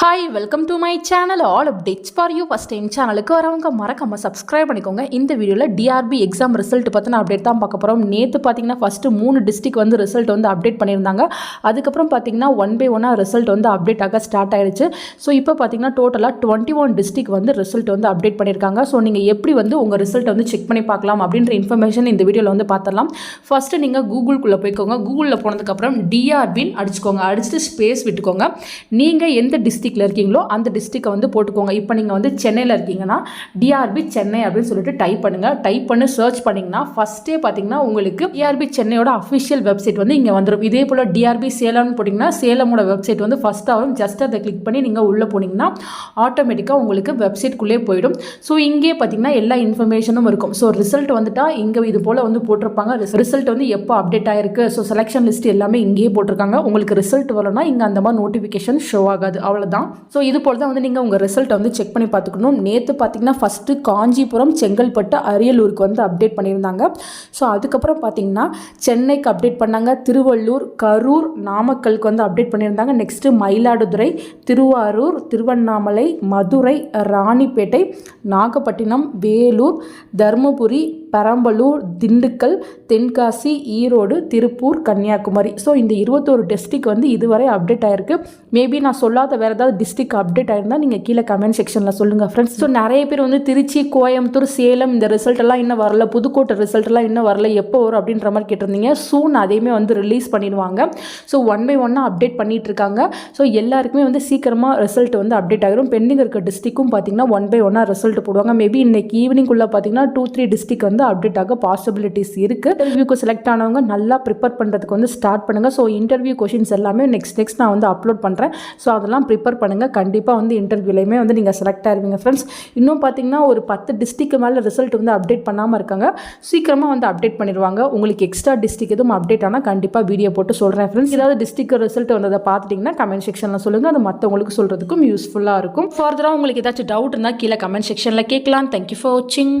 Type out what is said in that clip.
Hi welcome to my channel all updates for you first time சேனலுக்கு வரவங்க மறக்காமல் subscribe பண்ணிக்கோங்க. இந்த வீடியோவில் டிஆர்பி எக்ஸாம் ரிசல்ட் பற்றின அப்டேட் தான் பார்க்க போகிறோம் நேற்று பார்த்தீங்கன்னா ஃபஸ்ட்டு மூணு டிஸ்ட்ரிக் வந்து ரிசல்ட் வந்து அப்டேட் பண்ணியிருந்தாங்க. அதுக்கப்புறம் பார்த்தீங்கன்னா ஒன் பை ஒன்னாக ரிசல்ட் வந்து அப்டேட் ஆக ஸ்டார்ட் ஆயிடுச்சு ஸோ இப்போ பார்த்தீங்கன்னா டோட்டலாக டுவெண்ட்டி ஒன் டிஸ்ட்ரிக் வந்து ரிசல்ட் வந்து அப்டேட் பண்ணியிருக்காங்க. ஸோ நீங்கள் எப்படி வந்து உங்கள் ரிசல்ட் வந்து செக் பண்ணி பார்க்கலாம் அப்படின்ற இன்ஃபர்மேஷன் இந்த வீடியோவில் வந்து பார்த்துடலாம் ஃபஸ்ட்டு நீங்கள் கூகுளுக்குள்ளே போய்க்கோங்க. கூகுளில் போனதுக்கப்புறம் டிஆர்பின்னு அடிச்சுக்கோங்க. அடிச்சுட்டு ஸ்பேஸ் விட்டுக்கோங்க. நீங்கள் எந்த டிஸ்ட்ரிக்டில் இருக்கீங்களோ அந்த டிஸ்ட்ரிக்டை வந்து போட்டுக்கோங்க. இப்போ நீங்கள் வந்து சென்னையில் இருக்கீங்கன்னா டிஆர்பி சென்னை அப்படின்னு சொல்லிட்டு டைப் பண்ணுங்கள் டைப் பண்ணி சர்ச் பண்ணிங்கன்னா ஃபஸ்ட்டே பார்த்தீங்கன்னா உங்களுக்கு டிஆர்பி சென்னையோட அஃபிஷியல் வெப்சைட் வந்து இங்கே வந்துடும் இதே போல் டிஆர்பி சேலம்னு போட்டிங்கன்னா சேலமோட வெப்சைட் வந்து ஃபஸ்ட்டாக வரும். ஜஸ்ட் அதை கிளிக் பண்ணி நீங்கள் உள்ளே போனீங்கன்னா ஆட்டோமேட்டிக்காக உங்களுக்கு வெப்சைட்குள்ளே போயிடும். ஸோ இங்கே பார்த்தீங்கன்னா எல்லா இன்ஃபர்மேஷனும் இருக்கும். ஸோ ரிசல்ட் வந்துட்டால் இங்கே இது போல் வந்து போட்டிருப்பாங்க. ரிசல்ட் வந்து எப்போ அப்டேட் ஆயிருக்கு? ஸோ செலெக்ஷன் லிஸ்ட் எல்லாமே இங்கேயே போட்டிருக்காங்க. உங்களுக்கு ரிசல்ட் வரணும்னா இங்கே அந்த மாதிரி நோட்டிஃபிகேஷன் ஷோ ஆகாது. அவ்வளோதான் ஸோ இது போல் தான் வந்து நீங்கள் உங்கள் ரிசல்ட்டை வந்து செக் பண்ணி பார்த்துக்கணும். நேற்று பார்த்தீங்கன்னா ஃபஸ்ட்டு காஞ்சிபுரம் செங்கல்பட்டு அரியலூருக்கு வந்து அப்டேட் பண்ணியிருந்தாங்க. ஸோ அதுக்கப்புறம் பார்த்தீங்கன்னா சென்னைக்கு அப்டேட் பண்ணாங்க. திருவள்ளூர் கரூர் நாமக்கலுக்கு வந்து அப்டேட் பண்ணியிருந்தாங்க. நெக்ஸ்ட்டு மயிலாடுதுறை திருவாரூர் திருவண்ணாமலை மதுரை ராணிப்பேட்டை நாகப்பட்டினம் வேலூர் தருமபுரி பெரம்பலூர் திண்டுக்கல் தென்காசி ஈரோடு திருப்பூர் கன்னியாகுமரி. ஸோ இந்த இருபத்தோரு டிஸ்ட்ரிக் வந்து இதுவரை அப்டேட் ஆயிருக்கு. மேபி நான் சொல்லாத வேறு ஏதாவது டிஸ்ட்ரிக் அப்டேட் ஆயிருந்தால் நீங்கள் கீழே கமெண்ட் செக்ஷனில் சொல்லுங்கள் ஃப்ரெண்ட்ஸ் ஸோ நிறைய பேர் வந்து திருச்சி கோயம்புத்தூர் சேலம் இந்த ரிசல்ட் எல்லாம் இன்னும் வரல புதுக்கோட்டை ரிசல்ட் எல்லாம் இன்னும் வரல எப்போ வரும் அப்படின்ற மாதிரி கேட்டிருந்தீங்க. சூன் அதையுமே வந்து ரிலீஸ் பண்ணிடுவாங்க. ஸோ ஒன் பை ஒன்னாக அப்டேட் பண்ணிட்டு இருக்காங்க. ஸோ எல்லாருக்குமே வந்து சீக்கிரமாக ரிசல்ட் வந்து அப்டேட் ஆகிரும் பெண்டிங் இருக்க டிஸ்ட்ரிக்கும் பார்த்தீங்கன்னா ஒன் பை ஒன்னாக ரிசல்ட் போடுவாங்க. மேபி இன்னைக்கு ஈவினிங்குள்ளே பார்த்தீங்கன்னா டூ த்ரீ டிஸ்ட்ரிக் வந்து வந்து அப்டேட் ஆக பாசிபிலிட்டிஸ் இருக்குது இன்டர்வியூக்கு செலக்ட் ஆனவங்க நல்லா ப்ரிப்பேர் பண்ணுறதுக்கு வந்து ஸ்டார்ட் பண்ணுங்கள் ஸோ இன்டர்வியூ கொஷின்ஸ் எல்லாமே நெக்ஸ்ட் நெக்ஸ்ட் நான் வந்து அப்லோட் பண்ணுறேன் ஸோ அதெல்லாம் ப்ரிப்பேர் பண்ணுங்கள் கண்டிப்பாக வந்து இன்டர்வியூலையுமே வந்து நீங்கள் செலக்ட் ஆயிருவீங்க ஃப்ரெண்ட்ஸ் இன்னும் பார்த்தீங்கன்னா ஒரு பத்து டிஸ்ட்ரிக்கு மேலே ரிசல்ட் வந்து அப்டேட் பண்ணாமல் இருக்காங்க. சீக்கிரமாக வந்து அப்டேட் பண்ணிடுவாங்க. உங்களுக்கு எக்ஸ்ட்ரா டிஸ்ட்ரிக் எதுவும் அப்டேட் ஆனால் கண்டிப்பாக வீடியோ போட்டு சொல்கிறேன் ஃப்ரெண்ட்ஸ் ஏதாவது டிஸ்ட்ரிக் ரிசல்ட் வந்ததை பார்த்துட்டிங்கன்னா கமெண்ட் செக்ஷனில் சொல்லுங்கள் அது மற்றவங்களுக்கு சொல்கிறதுக்கும் யூஸ்ஃபுல்லாக இருக்கும். ஃபர்தராக உங்களுக்கு ஏதாச்சும் டவுட் இருந்தால் கீழே கமெண்ட் செக்ஷனில் கேட்கலாம். தேங்க்யூ ஃபார் வாட்சிங்